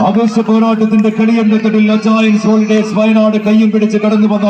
ആവേശ പോരാട്ടത്തിന്റെ കളിയങ്കത്തടിൽ അജായൻസ് ഹോളിഡേസ് വയനാട് കയ്യും പിടിച്ച് കടന്നു വന്ന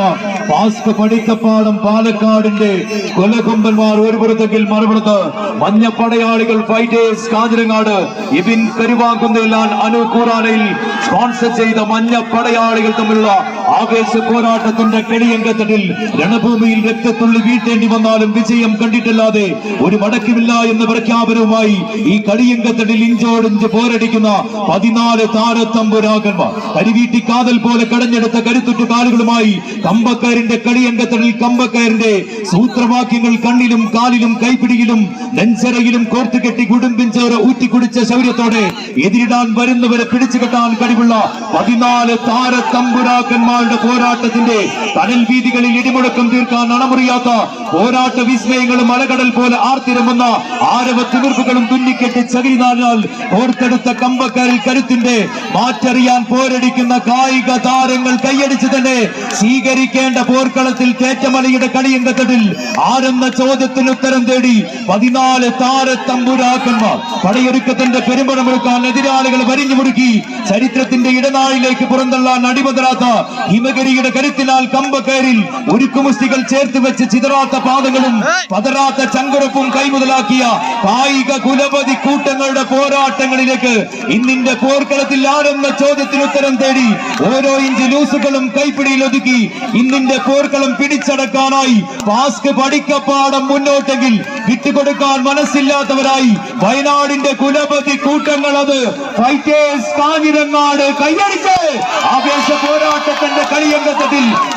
പാസ്ക് പടിക്കപ്പാടം പാലക്കാടിന്റെ കൊലകൊമ്പന്മാർ ഒരു പുറത്തെങ്കിൽ മറുപുറത്ത് മഞ്ഞ പടയാളികൾ ഫൈറ്റേഴ്സ് കാഞ്ഞിരങ്ങാട് ഇബിൻ കരുവാകുന്നേലാൻ അനു കൂറാനയിൽ സ്പോൺസർ ചെയ്ത മഞ്ഞ പടയാളികൾ തമ്മിലുള്ള ആവേശ പോരാട്ടത്തിന്റെ കെളിയങ്കത്തിൽ രണഭൂമിയിൽ രക്തത്തുള്ളി വീഴ്ത്തേണ്ടി വന്നാലും വിജയം കണ്ടിട്ടില്ലാതെ ഒരു മടക്കമില്ല എന്ന പ്രഖ്യാപനവുമായി ഈ കളിയങ്കത്തിൽ ഇഞ്ചോടിഞ്ച് പോരടിക്കുന്ന പതിനാല് താരത്തമ്പുരാകന്മാർ കരിവീട്ടി കാതൽ പോലെ കടഞ്ഞെടുത്ത കരുത്തുറ്റ കാലുകളുമായി കമ്പക്കാരിന്റെ കളിയങ്കത്തടിൽ കമ്പക്കാരന്റെ സൂത്രവാക്യങ്ങൾ കണ്ണിലും കാലിലും കൈപ്പിടിയിലും നെഞ്ചരയിലും കോർത്തുകെട്ടി കുടുംബിൻ ചേറ് ഊറ്റിക്കുടിച്ച ശൗര്യത്തോടെ എതിരിടാൻ വരുന്നവരെ പിടിച്ചു കെട്ടാൻ കഴിവുള്ള പതിനാല് താരത്തമ്പുരാക്കന്മാരുടെ പോരാട്ടത്തിന്റെ കടൽ വീതികളിൽ ഇടിമുഴക്കം തീർക്കാൻ അണമുറിയാത്ത പോരാട്ട വിസ്മയങ്ങളും മലകടൽ പോലെ ആർത്തിരമ്പുന്ന ആരവ തിമിർപ്പുകളും തുന്നിക്കെട്ടി ചകിരിനാലിനാൽ ഓർത്തെടുത്ത കമ്പക്കാരിൽ കരുത്തിന്റെ മാറ്ററിയാൻ പോരടിക്കുന്ന കായിക താരങ്ങൾ കൈയടിച്ച് തന്നെ സ്വീകരിക്കേണ്ട പോർക്കളത്തിൽ തേറ്റമലയുടെ കളിയങ്കത്തടിൽ ആരെന്ന ചോദ്യത്തിന് ഉത്തരം തേടി പതിനാല് താരത്തമ്പുരാക്കന്മാർ പടയൊരുക്കത്തിന്റെ പെരുമ്പടമെടുക്കാൻ എതിരാളികൾ വരിഞ്ഞു മുടുക്കി ചരിത്രത്തിന്റെ ഇടനാഴിലേക്ക് പുറന്തള്ളാൻ അടിമതരാത്ത ഹിമഗിരിയുടെ കരുത്തിനാൽ കമ്പക്കയറിൽ ഉരുക്കുമുസ്തികൾ ചേർത്ത് വെച്ച് ചിതറാത്ത പാദങ്ങളും പതരാത്ത ചങ്കുറപ്പും കൈമുതലാക്കിയ കായിക കുലപതി കൂട്ടങ്ങളുടെ പോരാട്ടങ്ങളിലേക്ക് ഇന്നിന്റെ പോർക്കളത്തിൽ ആരെന്ന ചോദ്യത്തിന് ഉത്തരം തേടി ഓരോ ഇഞ്ച് ലൂസുകളും കൈപ്പിടിയിൽ ഒതുക്കി ഇന്നിന്റെ പോർക്കളം പിടിച്ചടക്കാനായി പാസ്ക് പഠിക്കപ്പാടം മുന്നോട്ടെങ്കിൽ വിട്ടുകൊടുക്കാൻ മനസ്സില്ലാത്തവരായി വയനാടിന്റെ കുലപതി കൂട്ടങ്ങൾ അത് ഫൈറ്റേഴ്സ് കാഞ്ഞിരങ്ങാട്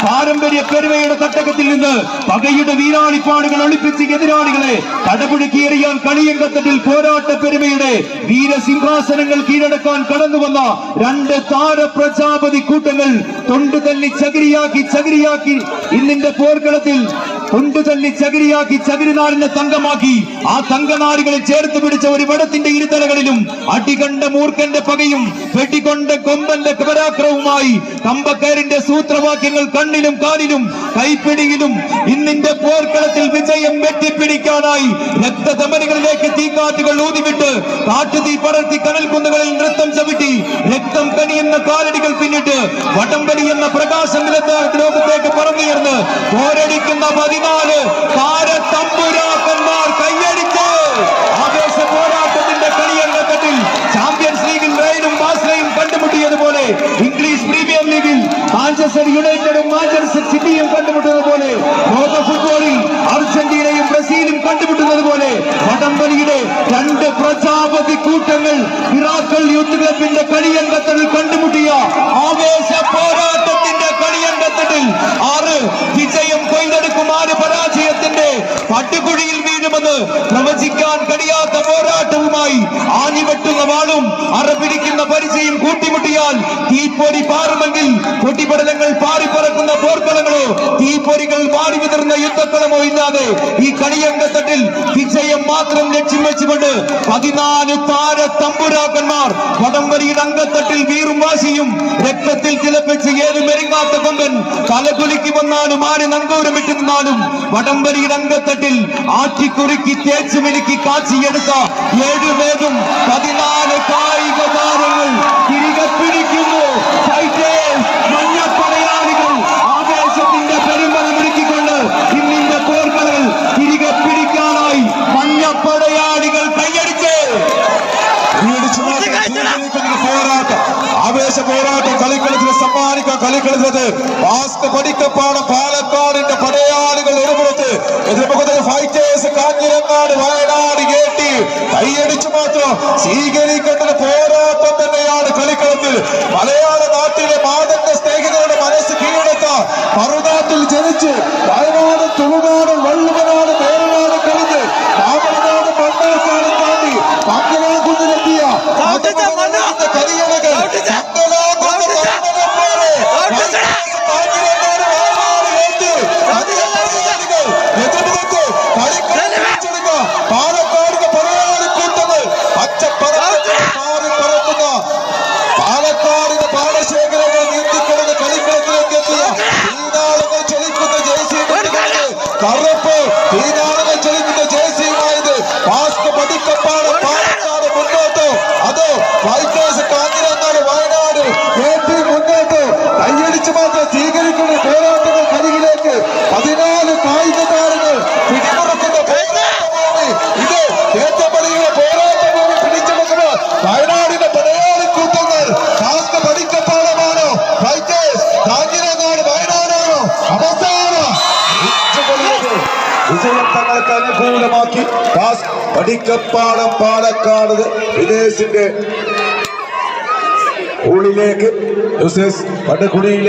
പാരമ്പര്യ പെരുമയുടെ തട്ടകത്തിൽ നിന്ന് പകയുടെ വീരാളിപ്പാടുകൾ ഒളിപ്പിച്ച് എതിരാളികളെ കടപിടുക്കി എറിയാൻ കളിയങ്കത്തിൽ പോരാട്ട പെരുമയുടെ വീരസിംഹാസനങ്ങൾ കീഴടക്കാൻ കടന്നു വന്ന രണ്ട് താര പ്രജാപതി കൂട്ടങ്ങൾ തൊണ്ടു തല്ലി ചകിരിയാക്കി ചകിരിയാക്കി ഇന്നിന്റെ പോർക്കളത്തിൽ തല്ലി ചകിരിയാക്കി ചകിരിനാടിനെ തങ്കമാക്കി. ആ തങ്കനാരികളെ ചേർത്ത് പിടിച്ച ഒരു വടത്തിന്റെ ഇരുതലകളിലും അടികണ്ട മൂർഖന്റെ പകയും വെട്ടിക്കൊണ്ട കൊമ്പന്റെ പരാക്രവുമായി കമ്പക്കാരിന്റെ സൂത്രവാക്യങ്ങൾ കണ്ണിലും കാലിലും കൈപ്പിടിയിലും ഇന്നിന്റെ പോർക്കളത്തിൽ വിജയം വെട്ടിപ്പിടിക്കാനായി രക്തധമനികളിലേക്ക് തീക്കാറ്റുകൾ ഊതിവിട്ട് കാട്ടുതീ പടർത്തി കനൽക്കുന്നുകളിൽ നൃത്തം ചവിട്ടി രക്തം കനിയുന്ന കാലടികൾ പിന്നിട്ട് വടംവലി എന്ന പ്രകാശം ലോകത്തേക്ക് പറന്നുയർന്ന് പോരടിക്കുന്ന പതിനാല് താരത്തമ്പുരാക്കന്മാർ കൈയടിച്ച് ആവേശ പോരാട്ടത്തിന്റെ കളിയങ്കത്തിൽ ചാമ്പ്യൻസ് ലീഗിൽ റെയിനും ബാസ്ലയും കണ്ടുമുട്ടിയതുപോലെ ഇംഗ്ലീഷ് പ്രീമിയർ ലീഗിൽ മാഞ്ചസ്റ്റർ യുണൈറ്റഡും മാഞ്ചസ്റ്റർ സിറ്റിയും കണ്ടുമുട്ടുന്നത് പോലെ ലോക ഫുട്ബോളിൽ അർജന്റീനയും ബ്രസീലും കണ്ടുമുട്ടുന്നത് പോലെ രണ്ട് പ്രജാപതി കൂട്ടങ്ങൾ ഇറാഖൽ യൂത്ത് ക്ലബിന്റെ കളിയങ്കത്തിൽ കണ്ടുമുട്ടിയ ആവേശ പോരാട്ടത്തിന്റെ കളിയങ്കത്തിൽ ആറ് വിജയം കൊയ്തെടുക്കും ആറ് പരാജയത്തിന്റെ പട്ടുകുഴിയിൽ വീഴുമെന്ന് പ്രവചിക്കാൻ കഴിയാത്ത പോരാട്ടവുമായി ആഞ്ഞിവെട്ടുന്ന വാളും അറപിടിക്കുന്ന പരിചയം കൂട്ടിമുട്ടിയാൽ തീപ്പൊരി പാറുമെങ്കിൽ പൊട്ടിപ്പടലങ്ങൾ പാറിപ്പറക്കുന്ന പോർക്കളങ്ങളോ തീപ്പൊരികൾ മാറി വിതറുന്ന യുദ്ധക്കളമോ ഇല്ലാതെ ഈ കളിയങ്കത്തട്ടിൽ വിജയം മാത്രം ലക്ഷ്യം വെച്ചുകൊണ്ട് പതിനാല് താര തമ്പുരാക്കന്മാർ വടംവലിയുടെ അങ്കത്തട്ടിൽ വീറും വാശിയും രക്തത്തിൽ തിളപ്പിച്ച് ഏത് മെരുങ്ങാത്ത കൊമ്പൻ തലകുലുക്കി വന്നാലും ആര് നങ്കൂരമിട്ട് നിന്നാലും വടംവലിയുടെ അങ്കത്തട്ടിൽ ആറ്റിക്കുറുക്കി തേച്ചു മിനുക്കി കാച്ചിയെടുത്ത ഏഴുപേരും പതിനാല് കായിക താരങ്ങൾ തിരികെ പിടിക്കുന്നു. ഫൈറ്റേഴ്സ് മഞ്ഞപ്പടയാളികൾ ആവേശത്തിന്റെ പെരുമ്പല മുടുക്കിക്കൊണ്ട് ഇന്നിന്റെ പോർക്കളകൾ തിരികെ പിടിക്കാനായി മഞ്ഞപ്പടയാളികൾ കൈയടിച്ച്. പോരാട്ടം. ആവേശ പോരാട്ടം. കളിക്കളത്തിൽ സമ്മാനിക്കാൻ കളിക്കളത്തിനത് വാസ്ക് പടിക്കപ്പാടം പാലക്കാടിന്റെ പടയാളികൾ ഒരുപുറത്ത്. വയനാട് കേട്ടി കൈയടിച്ചു മാത്രം സ്വീകരിക്കേണ്ട പോരാട്ടം തന്നെയാണ് കളിക്കളത്തിൽ. മലയാള നാട്ടിലെ മാതന്റെ സ്നേഹിതരുടെ മനസ്സ് കീഴടക്കാം മറുനാട്ടിൽ ജനിച്ച് വയനാട് തുളുനാട് വിജയം തങ്ങൾക്ക് അനുകൂലമാക്കി. പാസ്. പടിക്കപ്പാടം പാലക്കാട് വിദേശിന്റെ ഉള്ളിലേക്ക്. News desk പടക്കുടിയിലെ